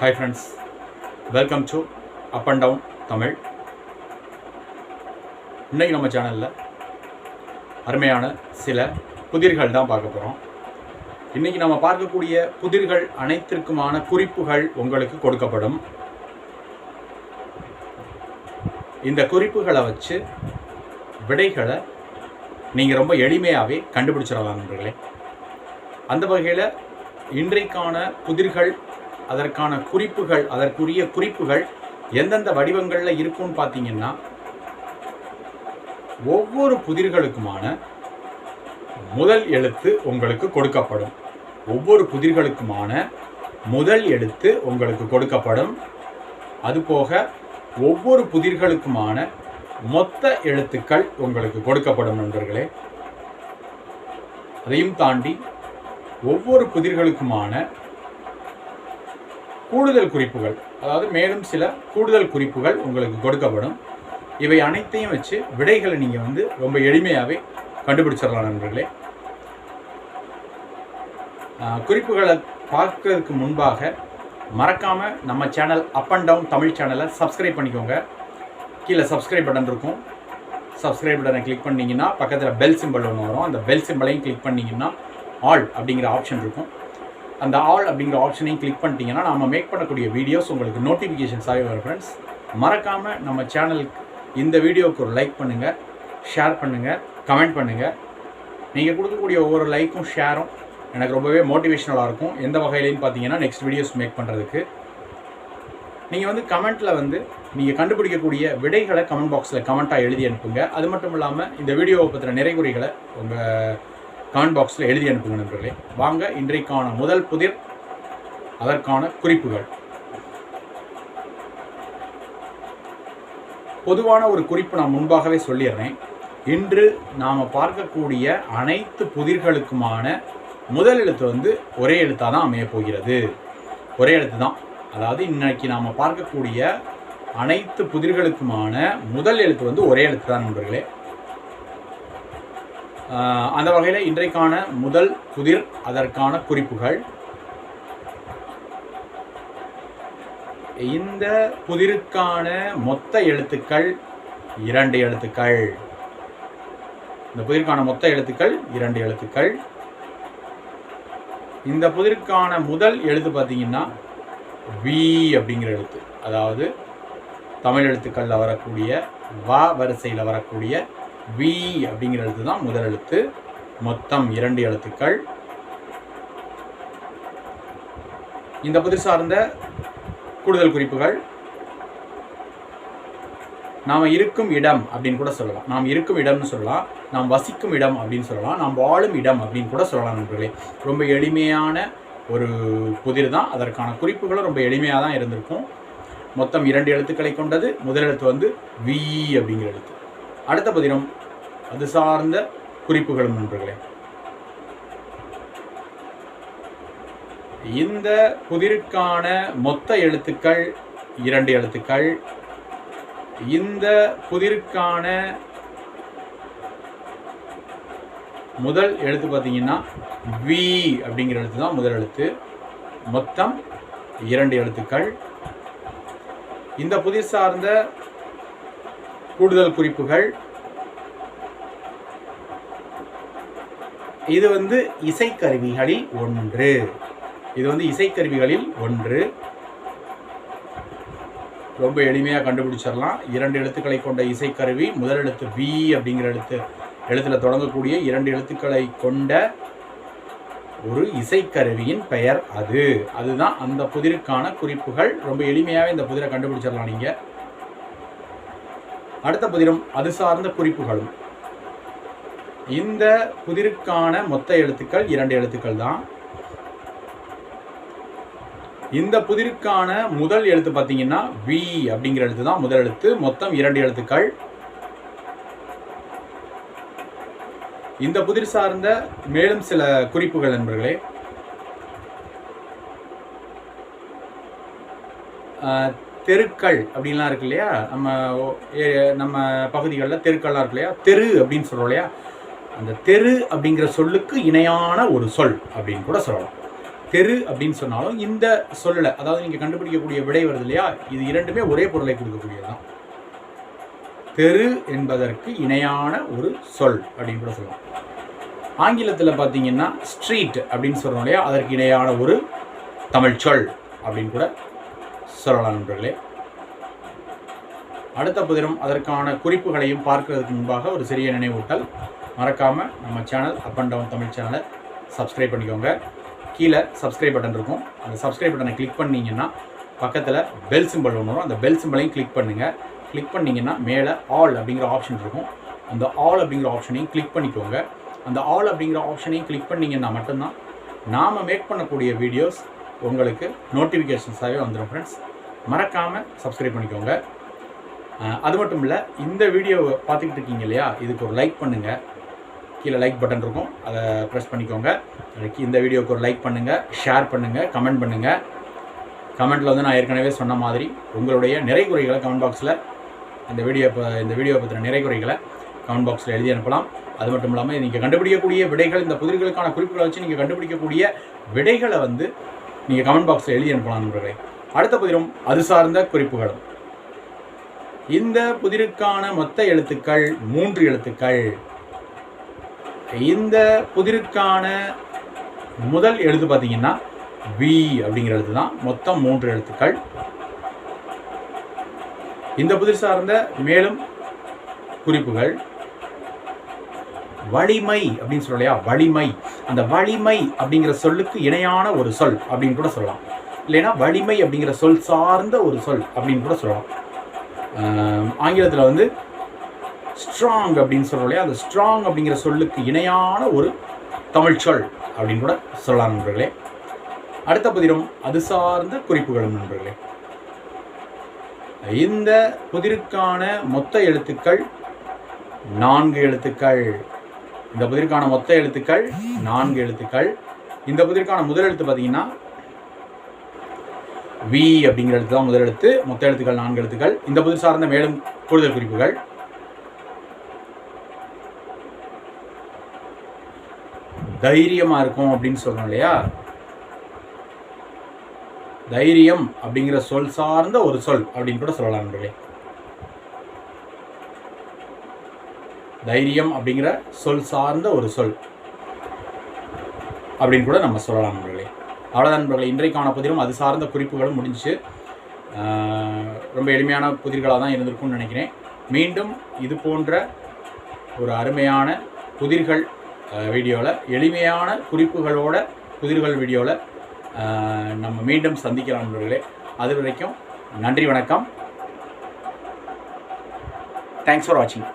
Hi friends welcome to up and down Tamil இன்றைக்கி நம்ம சேனலில் அருமையான சில புதிர்கள் தான் பார்க்க போகிறோம் இன்னைக்கு நம்ம பார்க்கக்கூடிய புதிர்கள் அனைத்திற்குமான குறிப்புகள் உங்களுக்கு கொடுக்கப்படும். இந்த குறிப்புகளை வச்சு விடைகளை நீங்கள் ரொம்ப எளிமையாகவே கண்டுபிடிச்சிடலாம் நண்பர்களே. அந்த வகையில் இன்றைக்கான புதிர்கள் அதற்கான குறிப்புகள் அதற்குரிய குறிப்புகள் எந்தெந்த வடிவங்களில் இருக்கும்னு பார்த்தீங்கன்னா ஒவ்வொரு புதிர்களுக்குமான முதல் எழுத்து உங்களுக்கு கொடுக்கப்படும். ஒவ்வொரு புதிர்களுக்குமான முதல் எழுத்து உங்களுக்கு கொடுக்கப்படும். அதுபோக ஒவ்வொரு புதிர்களுக்குமான மொத்த எழுத்துக்கள் உங்களுக்கு கொடுக்கப்படும் நண்பர்களே. அதையும் தாண்டி ஒவ்வொரு புதிர்களுக்குமான கூடுதல் குறிப்புகள். அதாவது மேலும் சில கூடுதல் குறிப்புகள் உங்களுக்கு கொடுக்கப்படும். இவை அனைத்தையும் வச்சு விடைகளை நீங்கள் வந்து ரொம்ப எளிமையாகவே கண்டுபிடிச்சிடலாம் நண்பர்களே. குறிப்புகளை பார்க்கறதுக்கு முன்பாக மறக்காமல் நம்ம channel up and down Tamil சேனலை சப்ஸ்கிரைப் பண்ணிக்கோங்க. கீழே சப்ஸ்கிரைப் பட்டன் இருக்கும். சப்ஸ்கிரைப் பட்டனை கிளிக் பண்ணிங்கன்னா பக்கத்தில் பெல் சிம்பிள் ஒன்று வரும். அந்த பெல் சிம்பிளையும் கிளிக் பண்ணீங்கன்னா ஆல் அப்படிங்கிற ஆப்ஷன் இருக்கும். அந்த ஆல் அப்படிங்கிற ஆப்ஷனையும் கிளிக் பண்ணிட்டீங்கன்னா நம்ம மேக் பண்ணக்கூடிய வீடியோஸ் உங்களுக்கு நோட்டிஃபிகேஷன்ஸாகவே வரும் ஃப்ரெண்ட்ஸ் மறக்காமல் நம்ம சேனலுக்கு இந்த வீடியோவுக்கு ஒரு லைக் பண்ணுங்கள் ஷேர் பண்ணுங்கள் கமெண்ட் பண்ணுங்கள் நீங்கள் கொடுக்கக்கூடிய ஒவ்வொரு லைக்கும் ஷேரும் எனக்கு ரொம்பவே மோட்டிவேஷனலாக இருக்கும். எந்த வகையிலையும் பார்த்தீங்கன்னா நெக்ஸ்ட் வீடியோஸ் மேக் பண்ணுறதுக்கு நீங்கள் வந்து கமெண்ட்டில் வந்து நீங்கள் கண்டுபிடிக்கக்கூடிய விடைகளை கமெண்ட் பாக்ஸில் கமெண்ட்டாக எழுதி அனுப்புங்க. அது மட்டும் இல்லாமல் இந்த வீடியோவை பற்றின நிறைகுறைகளை உங்கள் கமெண்ட் பாக்ஸில் எழுதி அனுப்புங்க நண்பர்களே. வாங்க இன்றைக்கான முதல் புதிர் அதற்கான குறிப்புகள். பொதுவான ஒரு குறிப்பு நான் முன்பாகவே சொல்லிடுறேன். இன்று நாம் பார்க்கக்கூடிய அனைத்து புதிர்களுக்குமான முதல் எழுத்து வந்து ஒரே எழுத்தாக தான் அமைய போகிறது. ஒரே எழுத்து தான். அதாவது இன்னைக்கு நாம் பார்க்கக்கூடிய அனைத்து புதிர்களுக்குமான முதல் எழுத்து வந்து ஒரே எழுத்து தான் நண்பர்களே. அந்த வகையில் இன்றைக்கான முதல் புதிர் அதற்கான குறிப்புகள். இந்த புதிருக்கான மொத்த எழுத்துக்கள் இரண்டு எழுத்துக்கள். இந்த புதிருக்கான மொத்த எழுத்துக்கள் இரண்டு எழுத்துக்கள். இந்த புதிருக்கான முதல் எழுத்து பார்த்தீங்கன்னா வி அப்படிங்கிற எழுத்து. அதாவது தமிழ் எழுத்துக்களில் வரக்கூடிய வ வரிசையில் வரக்கூடிய வி அப்படிங்கிற எழுத்து தான் முதல் எழுத்து. மொத்தம் இரண்டு எழுத்துக்கள். இந்த பதில் சார்ந்த கூடுதல் குறிப்புகள். நாம் இருக்கும் இடம் அப்படின்னு கூட சொல்லலாம். நாம் இருக்கும் இடம்னு சொல்லலாம். நாம் வசிக்கும் இடம் அப்படின்னு சொல்லலாம். நாம் வாழும் இடம் அப்படின்னு கூட சொல்லலாம் நண்பர்களே. ரொம்ப எளிமையான ஒரு புதிர் தான். அதற்கான குறிப்புகளும் ரொம்ப எளிமையாக தான் இருந்திருக்கும். மொத்தம் இரண்டு எழுத்துக்களை கொண்டது. முதல் எழுத்து வந்து வி அப்படிங்கிற எழுத்து. அடுத்த பதினம் அது சார்ந்த குறிப்புகளும் நண்பர்களே. இந்த புதிருக்கான மொத்த எழுத்துக்கள் இரண்டு எழுத்துக்கள். இந்த புதிருக்கான முதல் எழுத்து பார்த்தீங்கன்னா வி அப்படிங்கிற எழுத்து தான் முதல் எழுத்து. மொத்தம் இரண்டு எழுத்துக்கள். இந்த புதிர் சார்ந்த கூடுதல் குறிப்புகள். இது வந்து இசைக்கருவிகளில் ஒன்று. இது வந்து இசைக்கருவிகளில் ஒன்று. ரொம்ப எளிமையாக கண்டுபிடிச்சிடலாம். இரண்டு எழுத்துக்களை கொண்ட இசைக்கருவி முதல் எழுத்து வி அப்படிங்கிற எழுத்து எழுத்தில் தொடங்கக்கூடிய இரண்டு எழுத்துக்களை கொண்ட ஒரு இசைக்கருவியின் பெயர் அது. அதுதான் அந்த புதிருக்கான குறிப்புகள். ரொம்ப எளிமையாகவே இந்த புதிரை கண்டுபிடிச்சிடலாம் நீங்கள் அடுத்த புதிரும் அது சார்ந்த குறிப்புகளும். இந்த புதிருக்கான மொத்த எழுத்துக்கள் இரண்டு எழுத்துக்கள் தான். இந்த புதிருக்கான முதல் எழுத்து பார்த்தீங்கன்னா வி அப்படிங்கிற எழுத்து தான் முதல் எழுத்து. மொத்தம் இரண்டு எழுத்துக்கள். இந்த புதிர் சார்ந்த மேலும் சில குறிப்புகள் நண்பர்களே. ஆஹ், தெருக்கள் அப்படின்லாம் இருக்கு இல்லையா? நம்ம ஓ- நம்ம பகுதிகளில் தெருக்கள்லாம் இருக்கு இல்லையா? தெரு அப்படின்னு சொல்கிறோம் இல்லையா? அந்த தெரு அப்படிங்கிற சொல்லுக்கு இணையான ஒரு சொல் அப்படின்னு கூட சொல்லலாம். தெரு அப்படின்னு சொன்னாலும் இந்த சொல்லில் அதாவது நீங்கள் கண்டுபிடிக்கக்கூடிய விடை வருது இல்லையா? இது இரண்டுமே ஒரே பொருளை கொடுக்கக்கூடியதுதான். தெரு என்பதற்கு இணையான ஒரு சொல் அப்படின்னு கூட சொல்லலாம். ஆங்கிலத்தில் பார்த்தீங்கன்னா ஸ்ட்ரீட் அப்படின்னு சொல்கிறோம் இல்லையா? அதற்கு இணையான ஒரு தமிழ் சொல் அப்படின்னு கூட சொல்லலாம் நண்பர்களே. அடுத்த புதினம் அதற்கான குறிப்புகளையும் பார்க்கறதுக்கு முன்பாக ஒரு சிறிய நினைவூட்டல். மறக்காமல் நம்ம channel up and down Tamil சேனலை சப்ஸ்கிரைப் பண்ணிக்கோங்க. கீழே சப்ஸ்கிரைப் பட்டன் இருக்கும். அந்த சப்ஸ்கிரைப் பட்டனை கிளிக் பண்ணிங்கன்னா பக்கத்தில் பெல் சிம்பிள் ஒன்று வரும். அந்த பெல் சிம்பிளையும் கிளிக் பண்ணுங்கள் கிளிக் பண்ணிங்கன்னா மேலே ஆல் அப்படிங்கிற ஆப்ஷன் இருக்கும். அந்த ஆல் அப்படிங்கிற ஆப்ஷனையும் கிளிக் பண்ணிக்கோங்க. அந்த ஆல் அப்படிங்கிற ஆப்ஷனையும் கிளிக் பண்ணிங்கன்னா மட்டும்தான் நாம் மேக் பண்ணக்கூடிய வீடியோஸ் உங்களுக்கு நோட்டிஃபிகேஷன்ஸாகவே வந்துடும் ஃப்ரெண்ட்ஸ் மறக்காமல் சப்ஸ்கிரைப் பண்ணிக்கோங்க. அது மட்டும் இல்லை இந்த வீடியோவை பார்த்துக்கிட்டு இருக்கீங்க இல்லையா இதுக்கு ஒரு லைக் பண்ணுங்கள் கீழே லைக் பட்டன் இருக்கும் அதை ப்ரெஸ் பண்ணிக்கோங்க. இந்த வீடியோவுக்கு ஒரு லைக் பண்ணுங்கள் ஷேர் பண்ணுங்கள் கமெண்ட் பண்ணுங்கள் கமெண்ட்டில் வந்து நான் ஏற்கனவே சொன்ன மாதிரி உங்களுடைய நிறை குறைகளை கமெண்ட் பாக்ஸில் அந்த வீடியோ ப- இந்த வீடியோ பற்றின நிறை குறைகளை கமெண்ட் பாக்ஸில் எழுதி அனுப்பலாம். அது மட்டும் இல்லாமல் நீங்கள் கண்டுபிடிக்கக்கூடிய விடைகள் இந்த புதிர்களுக்கான குறிப்புகளை வச்சு நீங்கள் கண்டுபிடிக்கக்கூடிய விடைகளை வந்து நீங்கள் கமெண்ட் பாக்ஸில் எழுதி அனுப்பலாம் நண்பர்களே. அடுத்த புதிரும் அது சார்ந்த குறிப்புகளும். இந்த புதிருக்கான மொத்த எழுத்துக்கள் மூன்று எழுத்துக்கள். இந்த புதிருக்கான முதல் எழுத்து பார்த்தீங்கன்னா வி அப்படிங்கிற எழுத்து தான். மொத்தம் மூன்று எழுத்துக்கள். இந்த புதிர் சார்ந்த மேலும் குறிப்புகள். வலிமை அப்படின்னு சொல்லலையா வலிமை. அந்த வலிமை அப்படிங்கிற சொல்லுக்கு இணையான ஒரு சொல் அப்படின்னு கூட சொல்லலாம். இல்லைன்னா வலிமை அப்படிங்கிற சொல் சார்ந்த ஒரு சொல் அப்படின்னு கூட சொல்லலாம். ஆங்கிலத்தில் வந்து ஸ்ட்ராங் அப்படின்னு சொல்கிறோம் இல்லையா? அந்த ஸ்ட்ராங் அப்படிங்கிற சொல்லுக்கு இணையான ஒரு தமிழ் சொல் அப்படின்னு கூட சொல்லலாம் நண்பர்களே. அடுத்த புதிரும் அது சார்ந்த குறிப்புகளும் நண்பர்களே. இந்த புதிருக்கான மொத்த எழுத்துக்கள் நான்கு எழுத்துக்கள். இந்த புதிருக்கான மொத்த எழுத்துக்கள் நான்கு எழுத்துக்கள். இந்த புதிருக்கான முதல் எழுத்து பார்த்தீங்கன்னா வி அப்படிங்கிற எழுத்து தான் முதல் எழுத்து மொத்த எழுத்துக்கள் நான்கு எழுத்துக்கள். இந்த புதிர் சார்ந்த மேலும் கூடுதல் குறிப்புகள். தைரியமாக இருக்கும் அப்படின்னு சொல்கிறோம் இல்லையா? தைரியம் அப்படிங்கிற சொல் சார்ந்த ஒரு சொல் அப்படின்னு கூட சொல்லலாம் நண்பர்களே. தைரியம் அப்படிங்கிற சொல் சார்ந்த ஒரு சொல் அப்படின்னு கூட நம்ம சொல்லலாம் நண்பர்களே. அவ்வளோ நண்பர்களே இன்றைக்கான புதிரும் அது சார்ந்த குறிப்புகளும் முடிஞ்சுச்சு. ரொம்ப எளிமையான புதிர்களாக தான் இருந்திருக்கும்னு நினைக்கிறேன். மீண்டும் இது போன்ற ஒரு அருமையான புதிர்கள் வீடியோவில் எளிமையான குறிப்புகளோட புதிர்கள் வீடியோவில் நம்ம மீண்டும் சந்திக்கலாம் நண்பர்களே. அது வரைக்கும் நன்றி வணக்கம். தேங்க்ஸ் ஃபார் வாட்சிங்